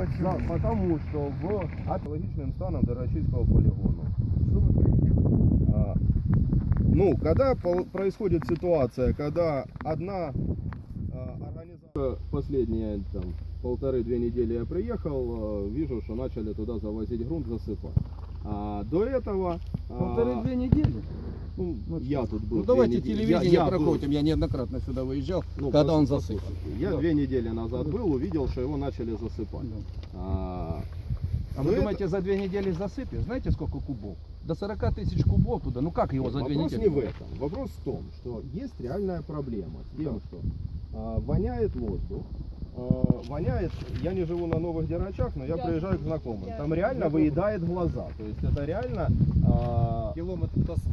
почему? Да, потому что в экологичным станом Дорочильского полигона. Что вы? А, Ну, когда происходит ситуация, когда одна а, организация, последние там полторы-две недели я приехал, а, вижу, что начали туда завозить грунт, засыпать. А до этого... а, Полторы-две недели? Ну, я тут был. Ну давайте недели. телевидение Я- я был. проходим. Я неоднократно сюда выезжал, Ну, когда он засыпал. Я Да. две недели назад был, увидел, что его начали засыпать. Да. А, А Ну, вы это- думаете, за две недели засыпешь? Знаете, сколько кубов? До 40 тысяч кубов туда. Ну как его за две Вопрос недели? не в этом. Вопрос в том, что есть реальная проблема с тем, что а, воняет воздух, воняет, я не живу на новых дерачах, но я приезжаю к знакомым. Там реально выедает глаза. То есть это реально а,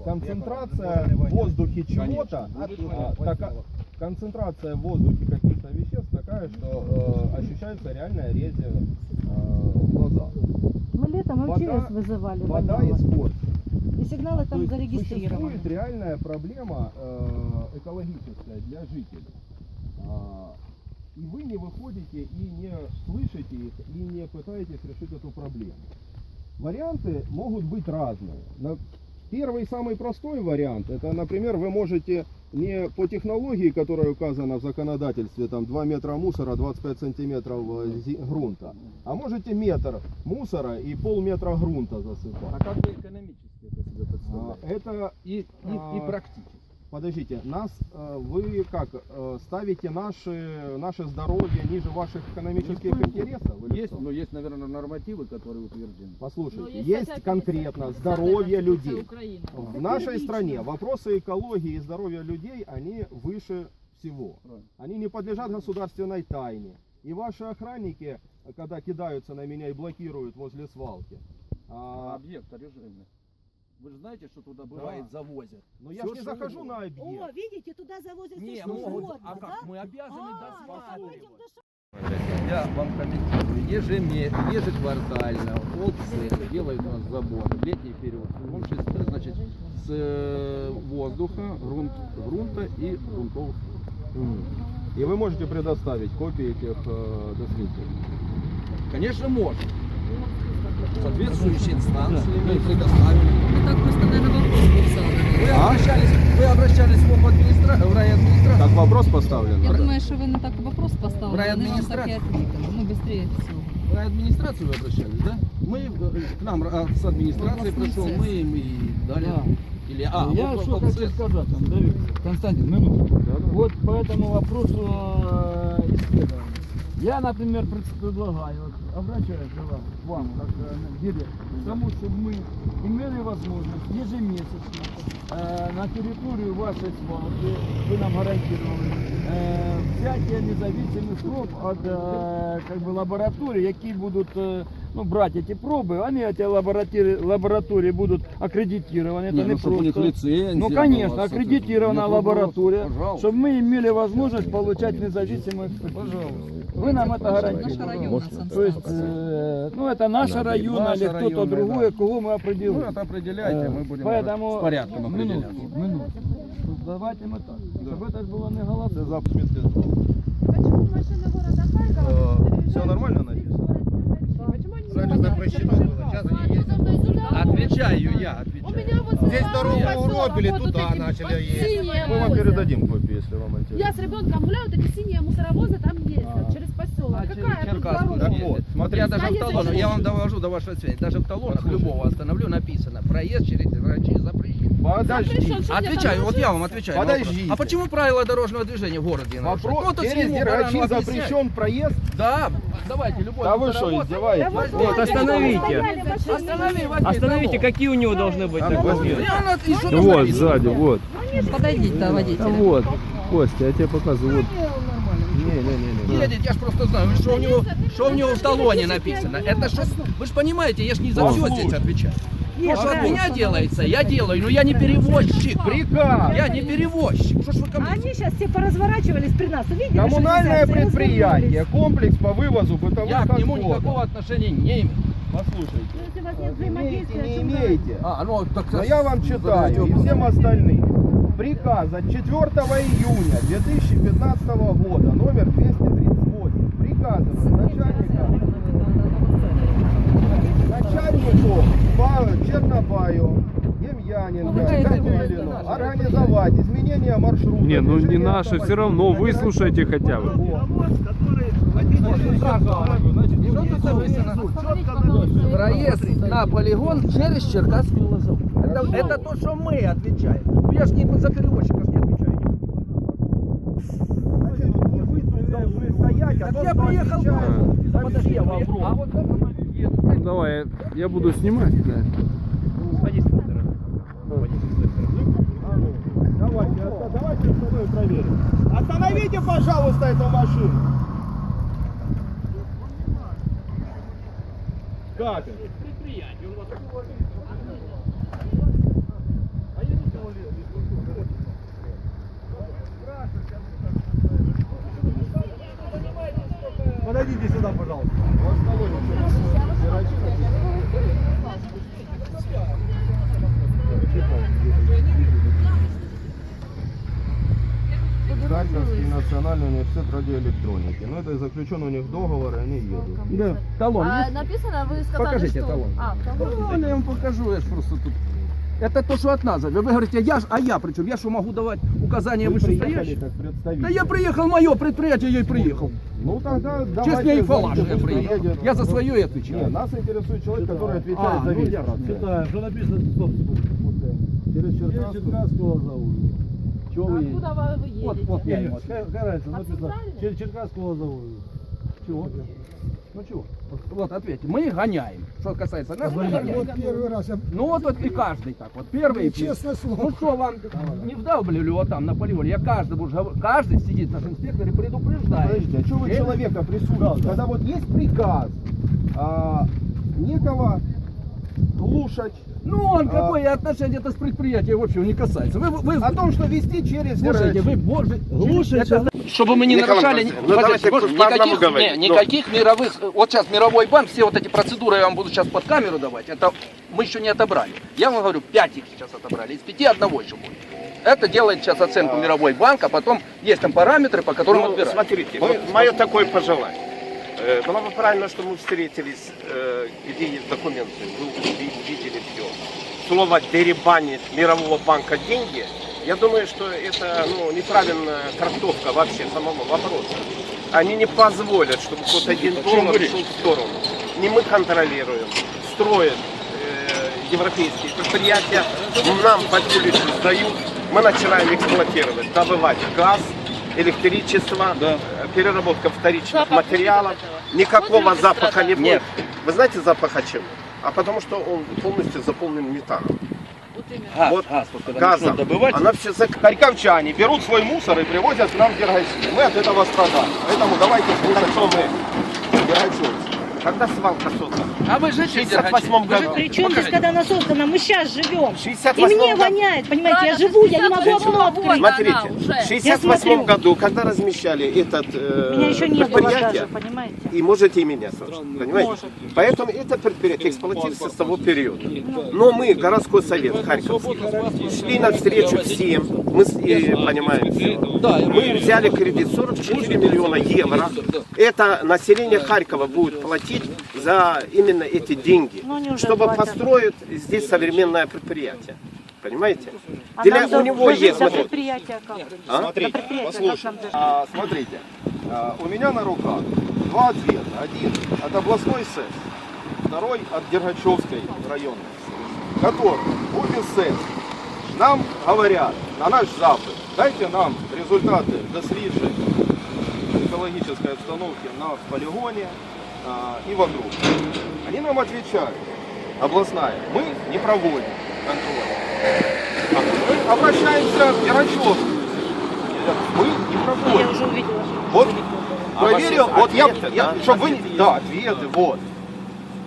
концентрация в воздухе чего-то, а, така- концентрация в воздухе каких-то веществ такая, что э, ощущается реальная резь э, в глазах. Мы летом Вода- МЧС вызывали, Вода воняло. испортится. И сигналы То там есть зарегистрированы. Существует реальная проблема э, экологическая для жителей. А, и вы не выходите и не слышите их, и не пытаетесь решить эту проблему. Варианты могут быть разные. Первый самый простой вариант, это, например, вы можете не по технологии, которая указана в законодательстве, там 2 метра мусора, 25 сантиметров э, грунта, а можете метр мусора и полметра грунта засыпать. А как вы экономически это себе А, представляете? Это И, и, и а, практически. Подождите, нас э, вы как э, ставите наши, наше здоровье ниже ваших экономических интересов? или Есть, что? ну, есть, наверное, нормативы, которые утверждены. Послушайте, Но есть, хотя бы конкретно 50 здоровье людей. Украины. В нашей стране вопросы экологии и здоровья людей, они выше всего. Они не подлежат государственной тайне. И ваши охранники, когда кидаются на меня и блокируют возле свалки, А а, объект режимный. Вы же знаете, что туда бывает завозят? но я Всё, ж не захожу угодно. на О, объект. видите, туда завозят Не, все, могут, угодно, а как? да? Мы обязаны А, в Я вам комментирую. Ежемесячно, ежеквартально Олдсех делают у нас забор в летний период. В том числе, значит, с э, воздуха, грунт, грунта и грунтов. И вы можете предоставить копии этих э, доследований. Конечно, можно Соответствующие инстанции мы предоставили. Ну так просто, наверное, вопрос был задан. Вы А? обращались, вы обращались в администрацию, в райадминистрацию. Как вопрос поставлен? Я думаю, що ви не так вопрос поставили, В вони вам так і райадміністрацію. відповіли. Ну, швидше всього. В райадминистрацию вы обращались, да? Мы э, к нам а, с администрации Областный пришел, цех. мы им и дали. Да. Или, а, Я вот что по- по- хочу сказать, там, Давид, Константин, минуту. Вот по этому вопросу э, исследования. Я, например, пред- предлагаю, вот, обращаюсь к вам, как э, директор, к тому, чтобы мы имели возможность ежемесячно э, на территорию вашей свалки, вы нам гарантировали, э, взятие независимых проб от э, как бы, лабораторий, які будут э, ну, брать эти пробы, они, эти лаборатории, лаборатории будут аккредитированы, это Не, не, ну, чтобы у них просто. лицензия Ну, конечно, была, аккредитированная вопросов, лаборатория, Пожалуйста. чтобы мы имели возможность получать независимую экспертизу. Пожалуйста. Вы нам это гарантируете. То есть, э, ну, это наша районная Наша или кто-то другой, да. кого мы Ну, определим. это определяйте, Э, мы будем Поэтому с порядком определять. минутку, минутку. Ну, Давайте мы так, чтобы это ж было не медленно. Почему машины города Харькова Э, всё нормально через ездят запрещено было, сейчас они ездят. Отвечаю я, отвечаю. Здесь дорогу уробили, туда начали ездить. Мы вам передадим копии, если вам интересно. Я с ребенком гуляю, вот эти синие мусоровозы там ездят, А. через поселок. А Какая тут Черкасск дорога? Так вот, смотрите. я даже в талонах, я вам довожу до вашего сведения, даже в талонах любого остановлю написано, проезд через врачи запрещен. Подожди. Отвечаю, вот я вам отвечаю. Подождите. А почему правила дорожного движения в городе нарушают? Вопрос, Вот через объясняй. запрещен проезд? Да, давайте, любой. Да вы что, издеваетесь? вот, Вот, остановите. Останови, возьми Остановите, какие у него должны быть А ну, Ну вот, сзади, вот. Подойдите до водителя. Вот. Костя, я тебе показываю. Вот. Не-не-не. Едет, я ж просто знаю, что у него, что у него в талоне написано. Это что? Вы же понимаете, я ж не за все здесь отвечаю. То, что от меня делается, я делаю, но я не перевозчик. Приказ. Я не перевозчик. Что ж вы ко мне? Они сейчас все поразворачивались при нас. Увидели, что Коммунальное предприятие, комплекс по вывозу бытовых Я к нему отходов. никакого отношения не имею. Послушайте, если у вас нет имеете, взаимодействия, не о чем имеете. А, ну так... Но я вам читаю и всем остальным. Приказ от 4 июня 2015 года, номер 238. Приказываю начальника начальнику по Чернобаю, Демьяненко, Катюлину организовать изменение маршрута. Не, ну не наши, все равно выслушайте хотя бы. Проезд на полигон через Черкасскую лозовую. Это, это то, что мы отвечаем. Ну я ж не за перевозчика ж не отвечаю. А Так я приехал Подожди, все а вопросы. вот? Ну, давай, я, я буду снимать. Да. А Давайте, оста- давайте проверим. Остановите, пожалуйста, эту машину. Как это? Подойдите сюда, пожалуйста. Харьковский университет радиоэлектроники. Ну, это заключен у них договор, и они едут. Да, талон А есть? написано, вы сказали, Покажите что... талон. А, талон. Ну, я вам покажу, я ж просто тут. Это то, что от нас. Вы говорите, я ж, а я причем, я что могу давать указания вышестоящим? как представитель. Да я приехал, мое предприятие, я и приехал. Ну тогда давайте... Честно и фалаш я приехал. Я за свое и Не, отвечаю. нас интересует человек, который отвечает А, за ну, весь ясно. процесс. что написано, стоп, Через Черкасску. Черкасского зовут. Чего вы едете? Откуда вы едете? Вот, вот я ему Какая какая разница, От написано, центральной? через Черкасского зовут. Чего? Ну чего? Вот ответьте, мы гоняем. Что касается нас, мы гоняем. Вот первый раз я Ну вот, вот и каждый так вот. Первый и честное Ну слово. что вам не вдавливали вот там на полигоне? Я каждому же каждый сидит наш инспектор и предупреждает. Подождите, а что вы Э, человека прессуете? Когда вот есть приказ а, некого слушать Ну он А. какое отношение это с предприятием вообще не касается. Вы, вы, о том, что вести через слушайте, вы боже, Слушайте, чтобы мы не Николай нарушали ну, давайте боже, никаких, не, Ну. никаких мировых. Вот сейчас мировой банк, все вот эти процедуры я вам буду сейчас под камеру давать. Это мы еще не отобрали. Я вам говорю, пять их сейчас отобрали, из пяти одного еще будет. Это делает сейчас оценку мировой банк, а потом есть там параметры, по которым Ну, отбирают. смотрите, вот мое такое пожелание. Э, Было бы правильно, что мы встретились, э, где есть документы, вы уви- увидели все. Слово «деребанить Мирового банка деньги», я думаю, что это ну, неправильная трактовка вообще самого вопроса. Они не позволят, чтобы хоть один доллар шел в сторону. Не мы контролируем, строят э, европейские предприятия, нам улицу сдают, мы начинаем эксплуатировать, добывать газ, электричество, э, переработка вторичных материалов. Никакого запаха не будет. Нет. Вы знаете запаха чем? А потому что он полностью заполнен метаном. Газ, вот газ, вот газом. добывать, Она все зак... Харьковчане берут свой мусор и привозят к нам в Дергачи. Мы от этого страдаем. Поэтому давайте слушать, что мы. Когда свалка создана? А вы же В 68 году. Причем здесь, когда она создана, мы сейчас живем. И 68 мне году. воняет, понимаете, я живу, я не могу 68 окно открыть. Смотрите, в 68 смотрю. году, когда размещали этот э, Меня еще не было предприятие, даже, понимаете? и можете и меня слушать, понимаете? Поэтому это предприятие эксплуатируется с того периода. Но мы, городской совет Харьковский, шли навстречу всем, мы и понимаем все. Мы взяли кредит 44 миллиона евро. Это население Харькова будет платить за именно эти деньги, Ну, чтобы платят. построить здесь современное предприятие. Понимаете? А Для- у него есть, как? А? Смотрите, До предприятия, послушайте. как? А, смотрите, а, у меня на руках два ответа. Один от областной СЭС, второй от Дергачевской районной СЭС, который обе СЭС нам говорят на наш запад, дайте нам результаты досліджень экологической обстановки на полигоне и вокруг. Они нам отвечают, областная, мы не проводим контроль. А мы обращаемся в Дергачевскую. Мы не Я проводим. уже увидела. Вот А проверил, вот я, ответы, я да? чтобы вы, да, ответы, вот.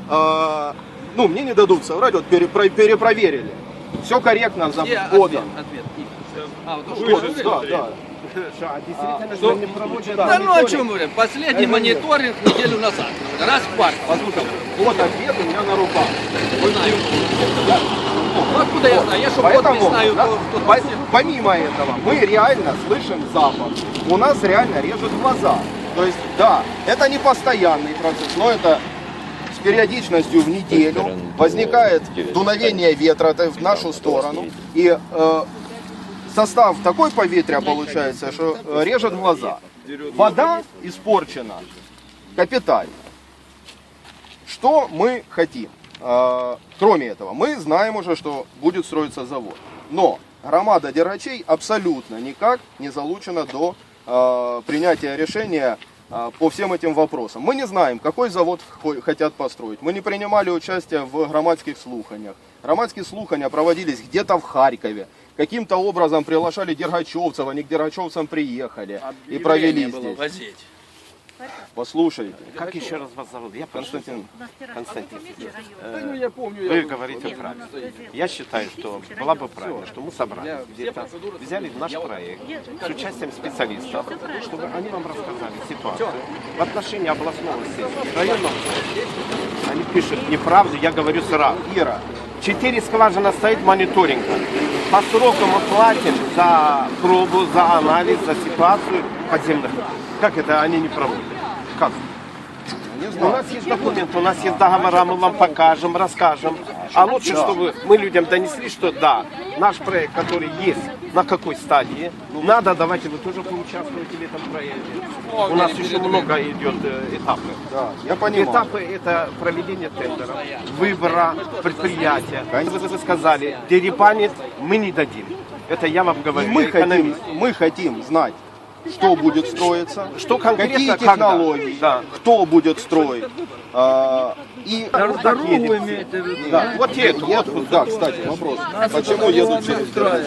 А, ну, мне не дадут соврать, вот перепро- перепроверили. Все корректно за ответ? Ответ. А, вот что, да, да. Что, а действительно что- же не проводят да, Да ну о чем мы говорим? Последний Это нет. мониторинг неделю назад. Раз в квартал. Послушай, вот ответ у меня на руках. Не знаю. Ну откуда я знаю? Я что, вот Поэтому, не знаю, да, кто, кто по- помимо этого, мы реально слышим запах. У нас реально режет глаза. То есть, да, это не постоянный процесс, но это периодичностью в неделю возникает дуновение ветра в нашу сторону. И э, состав такой поветрия получается, что режет глаза. Вода испорчена капитально. Что мы хотим? Э, Кроме этого, мы знаем уже, что будет строиться завод. Но громада дергачей абсолютно никак не залучена до э, принятия решения э, по всем этим вопросам. Мы не знаем, какой завод хо- хотят построить. Мы не принимали участие в громадских слуханиях. Громадские слухания проводились где-то в Харькове. Каким-то образом приглашали дергачевцев, они к дергачевцам приехали и провели здесь. Послушайте, Как еще раз вас зовут? Я. Константин, Константин. Да, ну я помню. Вы я говорите я- правильно. Я считаю, что было бы правильно, что мы собрали где-то, взяли наш проект с участием специалистов, чтобы они вам рассказали ситуацию в отношении областного сессии, районного сессии. Они пишут неправду, я говорю сразу. Ира, четыре скважины стоит мониторинга. По срокам мы платим за пробу, за анализ, за ситуацию подземных. Как это они не проводят? Как? У нас есть документы, у нас есть договора, мы вам покажем, расскажем. А лучше, чтобы мы людям донесли, что да, наш проект, который есть, на какой стадии, надо, давайте вы тоже поучаствуете в этом проекте. У нас еще много идет э, этапов. да, я понимаю. Этапы это проведение тендера, выбора предприятия. Вы, вы сказали, дерибанит мы не дадим. Это я вам И говорю. мы хотим, мы хотим знать, что будет строиться, Что конкретно, какие когда. технологии, Да. кто будет строить. а, и Дорогу имеете в виду? Да, Вот эту, вот едут, да, кстати, вопрос. Почему едут через Беларусь?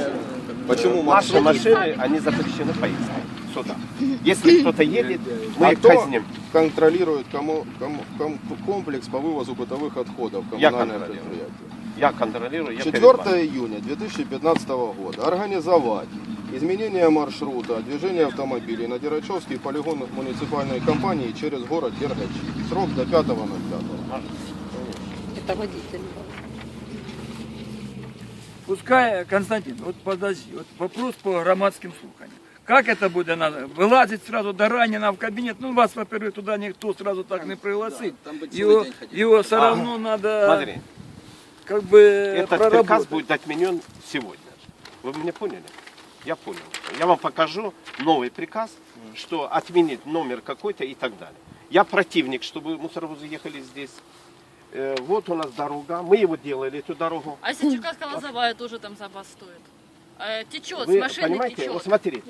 Почему маршрут? машины, они запрещены поездкой сюда. Если кто-то едет, мы А их кто казним. контролирует кому, кому- ком- комплекс по вывозу бытовых отходов Я коммунальное контролирую. предприятие? Я контролирую, я 4 передбаю. июня 2015 года организовать изменение маршрута движения автомобилей на Дерачевский полигон муниципальной компании через город Дергачи. Срок до 5.05. Это водитель. Пускай, Константин, вот подожди, вот вопрос по громадским слуханиям. Как это буде надо? Вилазить сразу до ранена в кабинет. Ну, вас, во-первых, туда никто сразу так не пригласит. там бы целый Его, его все равно надо Смотри, как бы этот приказ будет отменен сегодня. Вы меня поняли? Я понял. Я вам покажу новый приказ, что отменить номер какой-то и так далее. Я противник, чтобы мусоровозы ехали здесь. Э, Вот у нас дорога. Мы его делали, эту дорогу. А если Черкасская лозовая тоже там забастует? Э, течет, Вы с машины понимаете, течет. вот смотрите,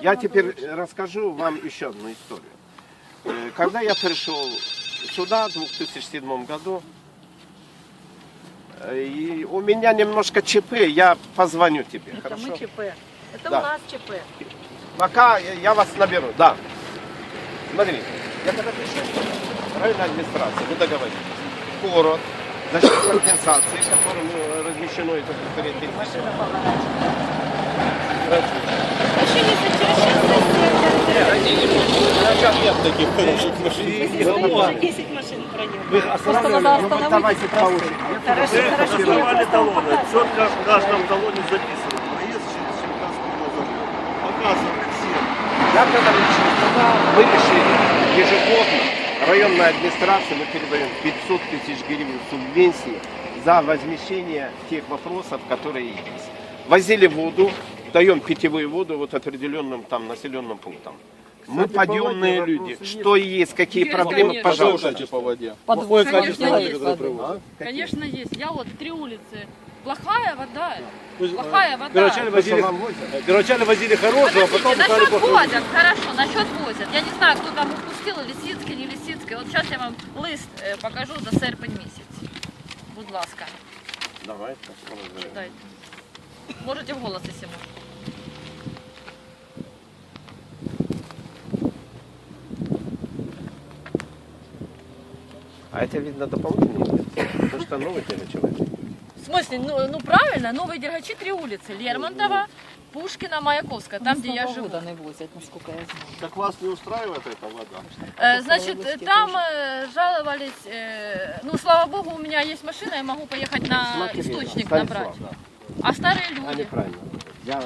я теперь расскажу вам еще одну историю. Э, Когда я пришел сюда в 2007 году, и у меня немножко ЧП, я позвоню тебе, Это хорошо? мы ЧП. Это Да. у нас ЧП. Пока я вас наберу, да. Смотрите, я когда пришел в районную администрацию, мы договорились. Город за счет компенсации, которым э, размещено это предприятие, Еще если через час Нет таких хороших машин. уже 10 машин проедет. Вы ну, давайте талоны. Четко в каждом талоне записано. Проезд через. Показывали всем. Мы решили ежегодно районной администрации мы передаем 500 тысяч гривен субвенции за возмещение тех вопросов, которые есть. Возили воду, даем питьевую воду вот определенным там населенным пунктам. Мы подъемные люди. Что есть, какие Интересно, проблемы, конечно. пожалуйста. По воде. Подвод, Конечно, конечно, есть. есть подвод. Конечно, есть. Я вот три улицы. Плохая вода. есть, Плохая вода. Первоначально возили, первоначально возили хорошую, а потом насчет возят, хорошо, насчет возят. Я не знаю, кто там упустил, Лисицький, не Лисицький. Вот сейчас я вам лист е, покажу за серпень місяць. Будь ласка, Давай, читайте. Можете вголос, якщо можете. А это видно дополнительно? Потому что новый человек. В смысле, ну, ну правильно, новые Дергачи, три улицы. Лермонтова, Пушкина, Маяковская, там, где я живу. Не возят, насколько я знаю. Так вас не устраивает эта вода? Э, Значит, э, там э, жаловались, э, ну, слава богу, у меня есть машина, я могу поехать на Смотри, источник набрать. А старые А люди, неправильно. Я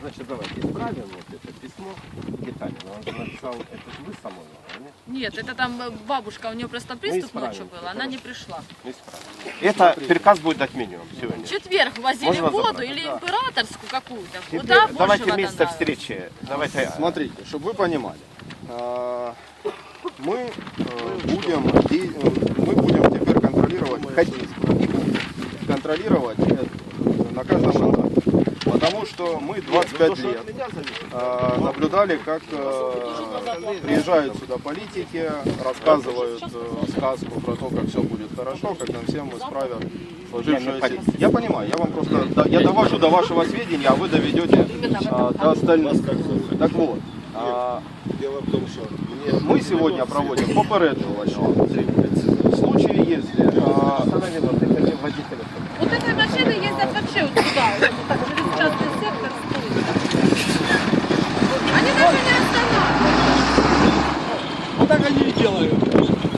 Значит, давайте исправим вот это письмо детально. Он же написал, это вы Самойлова, нет? Нет, это там э, бабушка, у нее просто приступ исправим, ночью был, она не пришла. Ну, исправим. Это приказ будет отменен сегодня. В четверг возили Можно воду забрать? или императорскую какую-то. Куда давайте место встречи. Давайте. Смотрите, чтобы вы понимали, а, мы э, будем, де- э, мы будем теперь контролировать, ходить и будем контролировать э, на каждом. Потому что мы 25 лет а, наблюдали, как э, приезжают сюда политики, рассказывают э, сказку про то, как все будет хорошо, как нам всем исправят сложившуюся... Я понимаю, я вам просто да- я довожу до вашего сведения, а вы доведете а, до остальных. Так вот, Дело в том, что мы сегодня проводим попереджувальну акцію. В случае, если а, Останови, вот этой машины ездят вообще вот туда, вот так, через частный сектор стоит. Они даже не останавливаются. Вот так они и делают.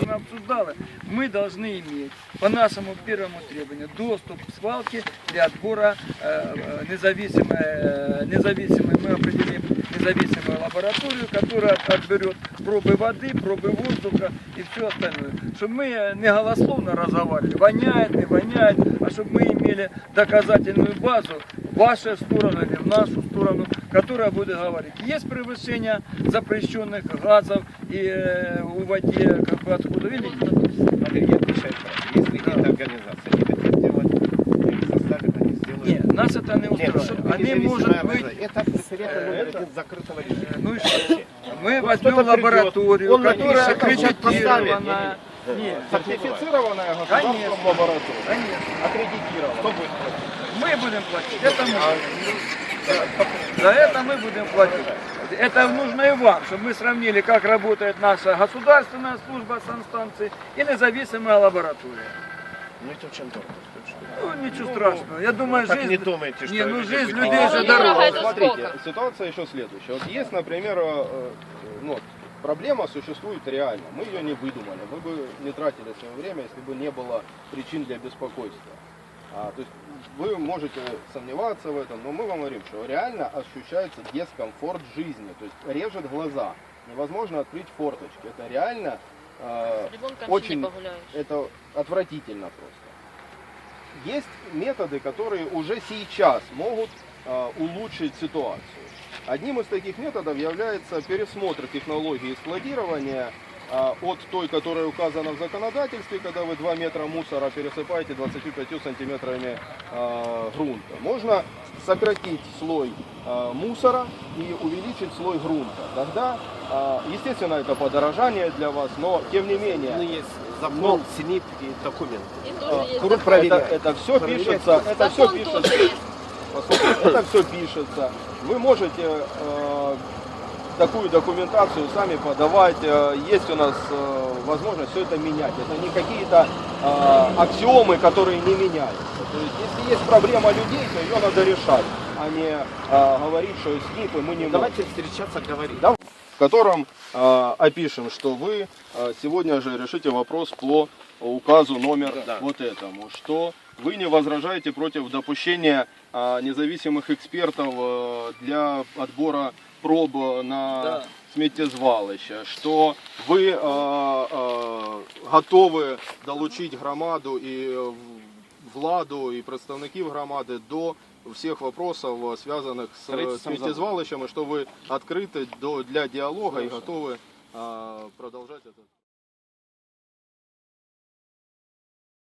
Мы обсуждали, мы должны иметь по нашему первому требованию доступ к свалке для отбора э, э, независимой, э, независимой, мы определим независимую лабораторию, которая отберет пробы воды, пробы воздуха и все остальное. Чтобы мы не голословно разговаривали, воняет, не воняет, а чтобы мы имели доказательную базу в вашу сторону или в нашу сторону, которая будет говорить, есть превышение запрещенных газов и э, у воде как бы отходов или нет. Смотри, я отвечаю. Если эта организация не хотят делать, их заставят, они сделают. Нет, нас это не устраивает. Они, может быть. Это это- закрытого режима. ну и что? Мы возьмем лабораторию, он которая аккредитирована. Нет, сертифицированная государством лаборатория. конечно. Аккредитирована. Кто будет против? Мы будем платить, это мы. За это мы будем платить. Это нужно и вам, чтобы мы сравнили, как работает наша государственная служба санстанции и независимая лаборатория. Ну это очень дорого. Ну, ничего страшного. Я думаю, Так жизнь... не думайте, что Не, ну жизнь людей же дорога. Смотрите, ситуация еще следующая. Вот есть, например, э, э, ну, вот проблема существует реально. Мы ее не выдумали. Мы бы не тратили свое время, если бы не было причин для беспокойства. А, то есть вы можете сомневаться в этом, но мы вам говорим, что реально ощущается дискомфорт жизни. То есть режет глаза. Невозможно открыть форточки. Это реально э, очень это отвратительно просто. Есть методы, которые уже сейчас могут э, улучшить ситуацию. Одним из таких методов является пересмотр технологии складирования э, от той, которая указана в законодательстве, когда вы 2 метра мусора пересыпаете 25 сантиметрами э, грунта. Можно сократить слой мусора и увеличить слой грунта. Тогда, естественно, это подорожание для вас, но тем не менее, Ну, есть закон, СНИП и документы. И а, тоже есть Курут закон. проверяет. это, это все пишется, это все Закон пишется. тоже есть. Послушайте, это все пишется. Вы можете э, такую документацию сами подавать. Э, Есть у нас э, возможность все это менять. Это не какие-то э, аксиомы, которые не меняются. То есть, если есть проблема людей, то ее надо решать, а не э, говорить, что СНИПы мы не можем Давайте встречаться, говорить в котором э, опишем, что вы э, сегодня же решите вопрос по указу номер Да. вот этому, что вы не возражаете против допущения э, независимых экспертов э, для отбора проб на Да. сміттєзвалище, що ви е, е, готові долучити громаду і е, владу і представників громади до всіх вопросов, зв'язаних з Строительством сміттєзвалищами, що ви відкриті до, для діалогу і готові е, продовжувати це.